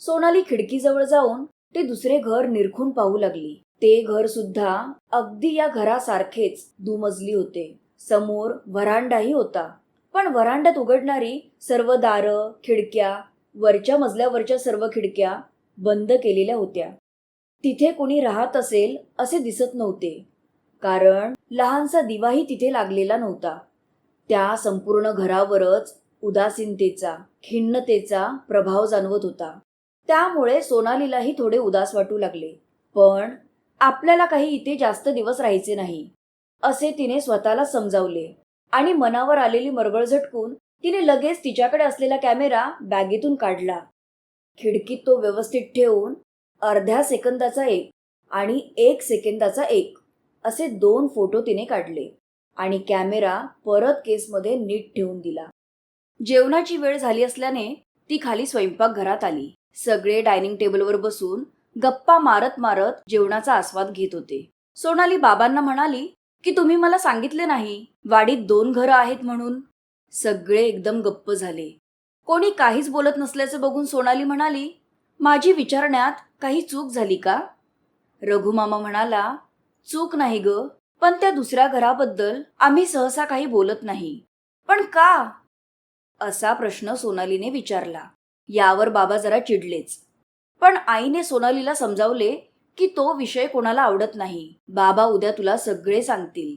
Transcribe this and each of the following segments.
सोनाली खिडकीजवळ जाऊन ते दुसरे घर निरखून पाहू लागली. ते घर सुद्धा अगदी या घरासारखेच दुमजली होते. समोर व्हरांडाही होता. पण व्हरांड्यात उघडणारी सर्व दारं खिडक्या वरच्या मजल्यावरच्या सर्व खिडक्या बंद केलेल्या होत्या. तिथे कोणी राहत असेल असे दिसत नव्हते. कारण लहानसा दिवाही तिथे लागलेला नव्हता. त्या संपूर्ण घरावरच उदासीनतेचा खिन्नतेचा प्रभाव जाणवत होता. त्यामुळे सोनालीलाही थोडे उदास वाटू लागले. पण आपल्याला काही इथे जास्त दिवस राहायचे नाही असे तिने स्वतःला समजावले. आणि मनावर आलेली मरगळ झटकून तिने लगेच तिच्याकडे असलेला कॅमेरा बॅगेतून काढला. खिडकीत तो व्यवस्थित ठेवून अर्ध्या सेकंदाचा एक आणि एक सेकंदाचा एक असे दोन फोटो तिने काढले आणि कॅमेरा परत केसमध्ये नीट ठेवून दिला. जेवणाची वेळ झाली असल्याने ती खाली स्वयंपाकघरात आली. सगळे डायनिंग टेबलवर बसून गप्पा मारत मारत जेवणाचा आस्वाद घेत होते. सोनाली बाबांना म्हणाली की तुम्ही मला सांगितले नाही वाडीत दोन घरं आहेत म्हणून. सगळे एकदम गप्प झाले. कोणी काहीच बोलत नसल्याचं बघून सोनाली म्हणाली माझी विचारण्यात काही चूक झाली का? रघुमामा म्हणाला चूक नाही ग पण त्या दुसऱ्या घराबद्दल आम्ही सहसा काही बोलत नाही. पण का? असा प्रश्न सोनालीने विचारला. यावर बाबा जरा चिडलेच. पण आईने सोनालीला समजावले की तो विषय कोणाला आवडत नाही. बाबा उद्या तुला सगळे सांगतील.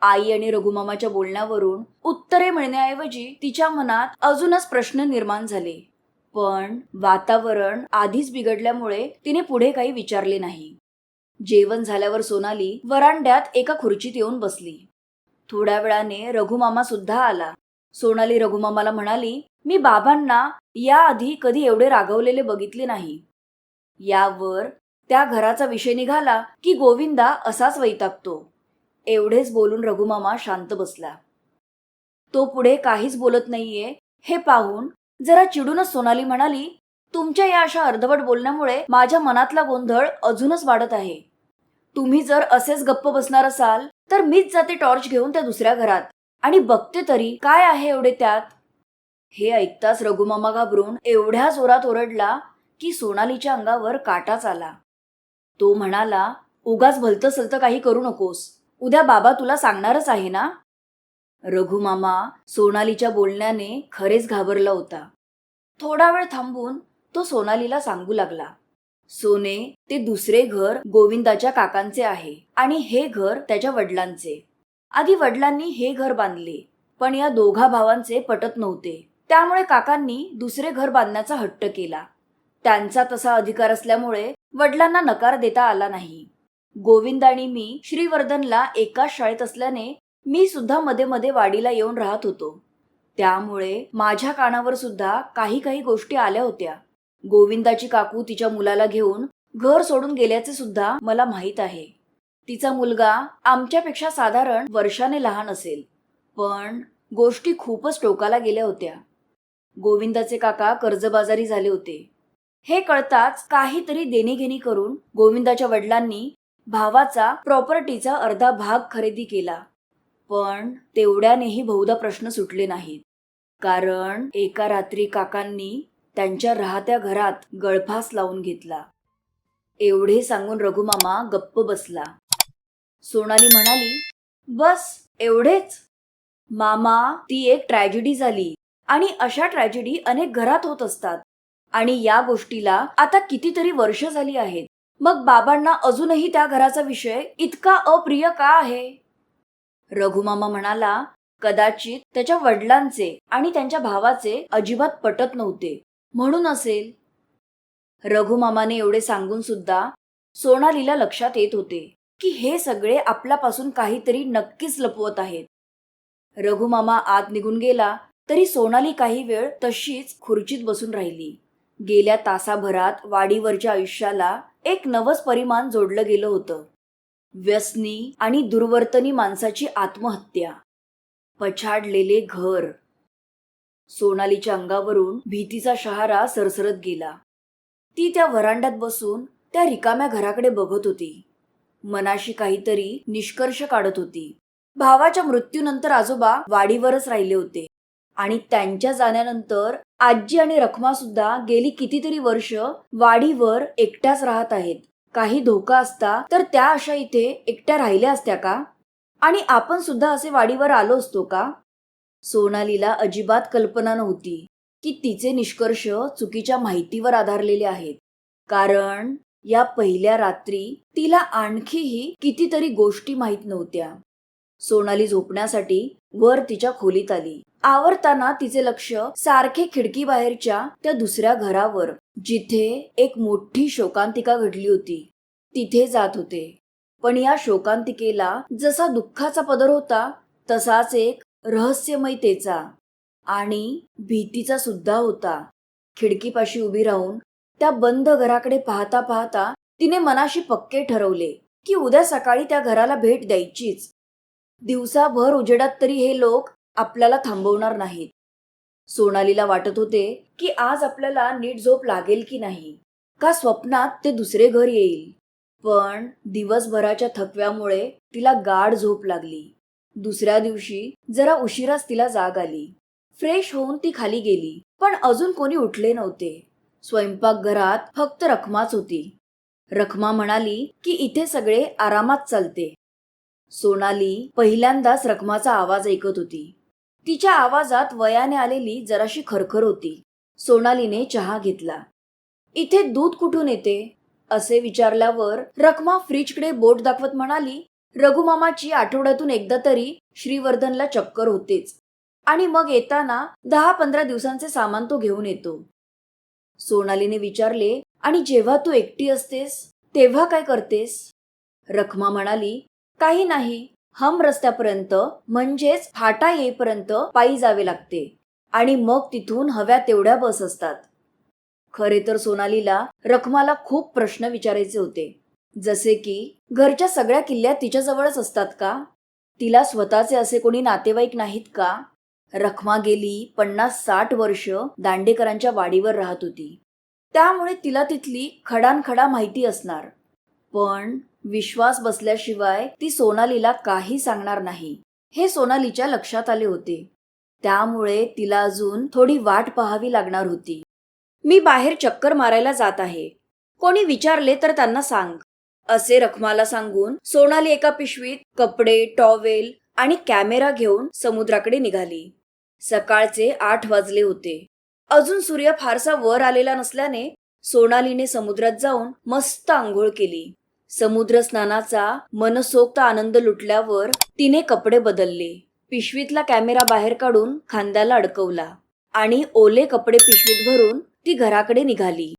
आई आणि रघुमामाच्या बोलण्यावरून उत्तरे मिळण्याऐवजी तिच्या मनात अजूनच प्रश्न निर्माण झाले. पण वातावरण आधीच बिघडल्यामुळे तिने पुढे काही विचारले नाही. जेवण झाल्यावर सोनाली वरांड्यात एका खुर्चीत येऊन बसली. थोड्या वेळाने रघुमामा सुद्धा आला. सोनाली रघुमामाला म्हणाली मी बाबांना याआधी कधी एवढे रागवलेले बघितले नाही. यावर त्या घराचा विषय निघाला की गोविंदा असाच वैतागतो. एवढेच बोलून रघुमामा शांत बसला. तो पुढे काहीच बोलत नाहीये. हे पाहून जरा चिडूनच सोनाली म्हणाली तुमच्या या अशा अर्धवट बोलण्यामुळे माझ्या मनातला गोंधळ अजूनच वाढत आहे. तुम्ही जर असेच गप्प बसणार असाल तर मीच जाते टॉर्च घेऊन त्या दुसऱ्या घरात. आणि बघते तरी काय आहे एवढे त्यात? हे ऐकताच रघुमामा घाबरून एवढ्या जोरात ओरडला की सोनालीच्या अंगावर काटाच आला. तो म्हणाला उगाच भलतं सलतं काही करू नकोस. उद्या बाबा तुला सांगणारच आहे ना? रघुमामा सोनालीच्या बोलण्याने खरेच घाबरला होता. थोडा वेळ थांबून तो सोनालीला सांगू लागला सोने ते दुसरे घर गोविंदाच्या काकांचे आहे आणि हे घर त्याच्या वडिलांचे. आधी वडिलांनी हे घर बांधले पण या दोघा भावांचे पटत नव्हते. त्यामुळे काकांनी दुसरे घर बांधण्याचा हट्ट केला. त्यांचा तसा अधिकार असल्यामुळे वडिलांना नकार देता आला नाही. गोविंद आणि मी श्रीवर्धनला एकाच शाळेत असल्याने मी सुद्धा मध्ये मध्ये वाडीला येऊन राहत होतो. त्यामुळे माझ्या कानावर सुद्धा काही काही गोष्टी आल्या होत्या. गोविंदाची काकू तिच्या मुलाला घेऊन घर सोडून गेल्याचे सुद्धा मला माहीत आहे. तिचा मुलगा आमच्यापेक्षा साधारण वर्षाने लहान असेल. पण गोष्टी खूपच टोकाला गेल्या होत्या. गोविंदाचे काका कर्जबाजारी झाले होते. हे कळताच काहीतरी देणीघेणी करून गोविंदाच्या वडिलांनी भावाचा प्रॉपर्टीचा अर्धा भाग खरेदी केला. पण तेवढ्यानेही बहुधा प्रश्न सुटले नाहीत. कारण एका रात्री काकांनी त्यांच्या राहत्या घरात गळफास लावून घेतला. एवढे सांगून रघुमामा गप्प बसला. सोनाली म्हणाली बस एवढेच. मामा ती एक ट्रॅजेडी झाली. आणि अशा ट्रॅजेडी अनेक घरात होत असतात. आणि या गोष्टीला आता कितीतरी वर्ष झाली आहेत. मग बाबांना अजूनही त्या घराचा विषय इतका अप्रिय का आहे? रघुमामा म्हणाला कदाचित त्याच्या वडिलांचे आणि त्यांच्या भावाचे अजिबात पटत नव्हते. म्हणून असेल. रघुमामाने एवढे सांगून सुद्धा सोनालीला लक्षात येत होते. की हे सगळे आपल्यापासून काहीतरी नक्कीच लपवत आहेत. रघुमामा आत निघून गेला तरी सोनाली काही वेळ तशीच खुर्चीत बसून राहिली. गेल्या तासाभरात वाडीवरच्या आयुष्याला एक नवस परिमाण जोडलं गेलं होतं. व्यसनी आणि दुर्वर्तनी माणसाची आत्महत्या. पछाडलेले घर. सोनालीच्या अंगावरून भीतीचा शहारा सरसरत गेला. ती त्या व्हरांड्यात बसून त्या रिकाम्या घराकडे बघत होती. मनाशी काहीतरी निष्कर्ष काढत होती. भावाच्या मृत्यूनंतर आजोबा वाडीवरच राहिले होते. आणि त्यांच्या जाण्यानंतर आजी आणि रखमा सुद्धा गेली कितीतरी वर्ष वाडीवर एकट्याच राहत आहेत. काही धोका असता तर त्या अशा इथे एकट्या राहिल्या असत्या का? आणि आपण सुद्धा असे वाडीवर आलो असतो का? सोनालीला अजिबात कल्पना नव्हती की तिचे निष्कर्ष चुकीच्या माहितीवर आधारलेले आहेत. कारण या पहिल्या रात्री तिला आणखीही कितीतरी गोष्टी माहीत नव्हत्या. सोनाली झोपण्यासाठी वर तिच्या खोलीत आली. आवरताना तिचे लक्ष सारखे खिडकी बाहेरच्या त्या दुसऱ्या घरावर जिथे एक मोठी शोकांतिका घडली होती. तिथे जात होते. पण या शोकांतिकेला जसा दुःखाचा पदर होता तसाच एक रहस्यमयतेचा आणि भीतीचा सुद्धा होता. खिडकीपाशी उभी राहून त्या बंद घराकडे पाहता पाहता तिने मनाशी पक्के ठरवले की उद्या सकाळी त्या घराला भेट द्यायचीच. दिवसाभर उजेडात तरी हे लोक आपल्याला थांबवणार नाहीत. सोनालीला वाटत होते की आज आपल्याला नीट झोप लागेल की नाही का स्वप्नात ते दुसरे घर येईल. पण दिवसभराच्या थकव्यामुळे तिला गाढ झोप लागली. दुसऱ्या दिवशी जरा उशिराच तिला जाग आली. फ्रेश होऊन ती खाली गेली पण अजून कोणी उठले नव्हते. स्वयंपाकघरात फक्त रखमाच होती. रखमा म्हणाली की इथे सगळे आरामात चालते. सोनाली पहिल्यांदाच रखमाचा आवाज ऐकत होती. तिच्या आवाजात वयाने आलेली जराशी खरखर होती. सोनालीने चहा घेतला. इथे दूध कुठून येते? असे विचारल्यावर रखमा फ्रीजकडे बोट दाखवत म्हणाली रघुमामाची आठवड्यातून एकदा तरी श्रीवर्धनला चक्कर होतेच. आणि मग येताना दहा पंधरा दिवसांचे सामान तो घेऊन येतो. सोनालीने विचारले आणि जेव्हा तू एकटी असतेस तेव्हा काय करतेस? रखमा म्हणाली काही नाही. हम रस्त्यापर्यंत म्हणजेच फाटा येईपर्यंत पायी जावे लागते. आणि मग तिथून हव्या तेवढ्या बस असतात. खरे तर सोनालीला रखमाला खूप प्रश्न विचारायचे होते. जसे की घरच्या सगळ्या किल्ल्या तिच्याजवळच असतात का? तिला स्वतःचे असे कोणी नातेवाईक नाहीत का? रखमा गेली पन्नास साठ वर्ष दांडेकरांच्या वाडीवर राहत होती. त्यामुळे तिला तिथली खडानखडा माहिती असणार. पण विश्वास बसल्याशिवाय ती सोनालीला काही सांगणार नाही. हे सोनालीच्या लक्षात आले होते. त्यामुळे तिला अजून थोडी वाट पाहावी लागणार होती. मी बाहेर चक्कर मारायला जात आहे. कोणी विचारले तर त्यांना सांग असे रखमाला सांगून सोनाली एका पिशवीत कपडे टॉवेल आणि कॅमेरा घेऊन समुद्राकडे निघाली. सकाळचे आठ वाजले होते. अजून सूर्य फारसा वर आलेला नसल्याने सोनालीने समुद्रात जाऊन मस्त आंघोळ केली. समुद्र स्नानाचा मनसोक्त आनंद लुटल्यावर तिने कपडे बदलले. पिशवीतला कॅमेरा बाहेर काढून खांद्याला अडकवला आणि ओले कपडे पिशवीत भरून ती घराकडे निघाली.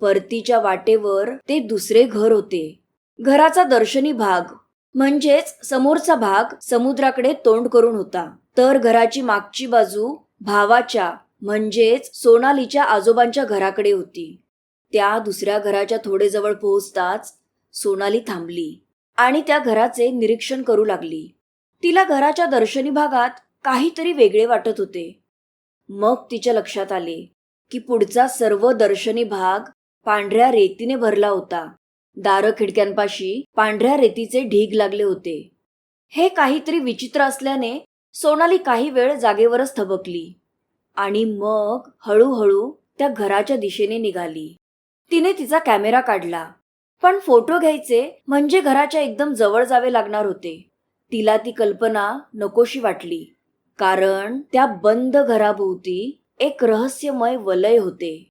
परतीच्या वाटेवर ते दुसरे घर होते. घराचा दर्शनी भाग म्हणजेच समोरचा भाग समुद्राकडे तोंड करून होता. तर घराची मागची बाजू भावाच्या म्हणजेच सोनालीच्या आजोबांच्या घराकडे होती. त्या दुसऱ्या घराच्या थोडे जवळ पोहोचताच सोनाली थांबली आणि त्या घराचे निरीक्षण करू लागली. तिला घराच्या दर्शनी भागात काहीतरी वेगळे वाटत होते. मग तिच्या लक्षात आले की पुढचा सर्व दर्शनी भाग पांढऱ्या रेतीने भरला होता. दार खिडक्यांपाशी पांढऱ्या रेतीचे ढीग लागले होते. हे काहीतरी विचित्र असल्याने सोनाली काही वेळ जागेवरच थबकली आणि मग हळूहळू त्या घराच्या दिशेने निघाली. तिने तिचा कॅमेरा काढला. पण फोटो घ्यायचे म्हणजे घराच्या एकदम जवळ जावे लागणार होते. तिला ती कल्पना नकोशी वाटली. कारण त्या बंद घराभोवती एक रहस्यमय वलय होते.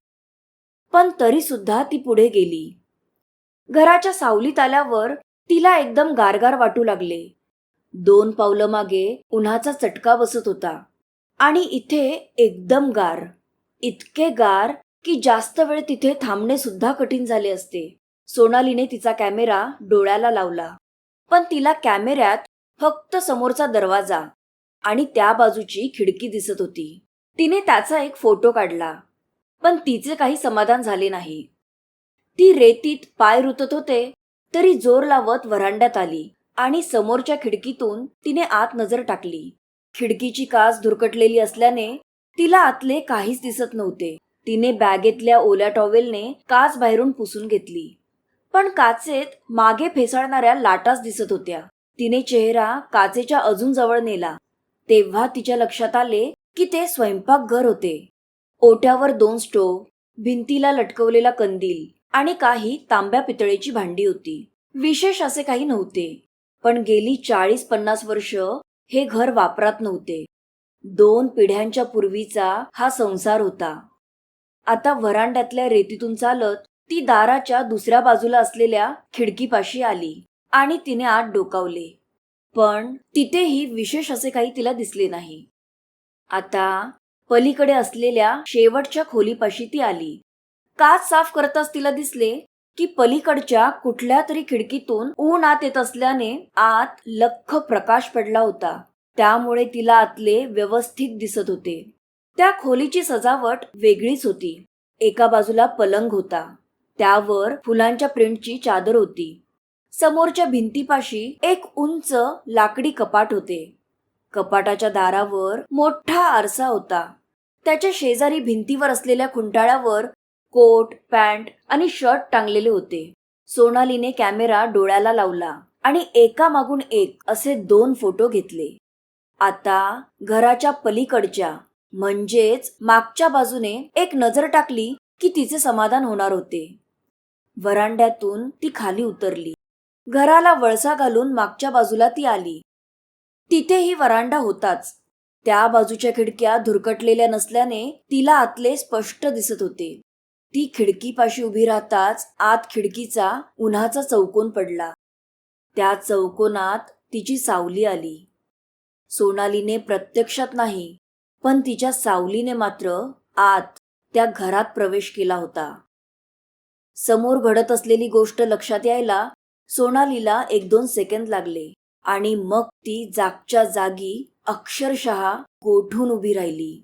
पण तरी सुद्धा ती पुढे गेली. घराच्या सावलीत आल्यावर तिला एकदम गारगार वाटू लागले. दोन पावलं मागे उन्हाचा चटका बसत होता. आणि इथे एकदम गार. इतके गार की जास्त वेळ तिथे थांबणे सुद्धा कठीण झाले असते. सोनालीने तिचा कॅमेरा डोळ्याला लावला. पण तिला कॅमेऱ्यात फक्त समोरचा दरवाजा आणि त्या बाजूची खिडकी दिसत होती. तिने त्याचा एक फोटो काढला. पण तिचे काही समाधान झाले नाही. ती रेतीत पाय रुतत होते तरी जोर लावत वरांड्यात आली आणि समोरच्या खिडकीतून तिने आत नजर टाकली. खिडकीची काच धुरकटलेली असल्याने तिला आतले काहीच दिसत नव्हते. तिने बॅगेतल्या ओल्या टॉवेलने काच बाहेरून पुसून घेतली. पण काचेत मागे फेसाळणाऱ्या लाटाच दिसत होत्या. तिने चेहरा काचेच्या अजून जवळ नेला. तेव्हा तिच्या लक्षात आले की ते स्वयंपाकघर होते. ओट्यावर दोन स्टोव भिंतीला लटकवलेला कंदील आणि काही तांब्या पितळेची भांडी होती. विशेष असे काही नव्हते. पण गेली चाळीस पन्नास वर्ष हे घर वापरात नव्हते. दोन पिढ्यांच्या पूर्वीचा हा संसार होता. आता व्हरांड्यातल्या रेतीतून चालत ती दाराच्या दुसऱ्या बाजूला असलेल्या खिडकीपाशी आली आणि तिने आत डोकावले. पण तिथेही विशेष असे काही तिला दिसले नाही. आता पलीकडे असलेल्या शेवटच्या खोलीपाशी ती आली. काच साफ करताच तिला दिसले की पलीकडच्या कुठल्या तरी खिडकीतून ऊन आत येत असल्याने आत लख्ख प्रकाश पडला होता. त्यामुळे तिला आतले व्यवस्थित दिसत होते. त्या खोलीची सजावट वेगळीच होती. एका बाजूला पलंग होता. त्यावर फुलांच्या प्रिंटची चादर होती. समोरच्या भिंतीपाशी एक उंच लाकडी कपाट होते. कपाटाच्या दारावर मोठा आरसा होता. त्याच्या शेजारी भिंतीवर असलेल्या खुंटाळ्यावर कोट पॅन्ट आणि शर्ट टांगलेले होते. सोनालीने कॅमेरा डोळ्याला लावला आणि एका मागून एक असे दोन फोटो घेतले. आता घराच्या पलीकडच्या म्हणजेच मागच्या बाजूने एक नजर टाकली की तिचे समाधान होणार होते. वरांड्यातून ती खाली उतरली. घराला वळसा घालून मागच्या बाजूला ती आली. तिथेही वरांडा होताच. त्या बाजूच्या खिडक्या धुरकटलेल्या नसल्याने तिला आतले स्पष्ट दिसत होते. ती खिडकीपाशी उभी राहताच आत खिडकीचा उन्हाचा चौकोन पडला. त्या चौकोनात तिची सावली आली. सोनालीने प्रत्यक्षात नाही पण तिच्या सावलीने मात्र आत त्या घरात प्रवेश केला होता. समोर घडत असलेली गोष्ट लक्षात यायला सोनालीला एक दोन सेकंद लागले आणि मग ती जागच्या जागी अक्षरशः गोठून उभी राहिली.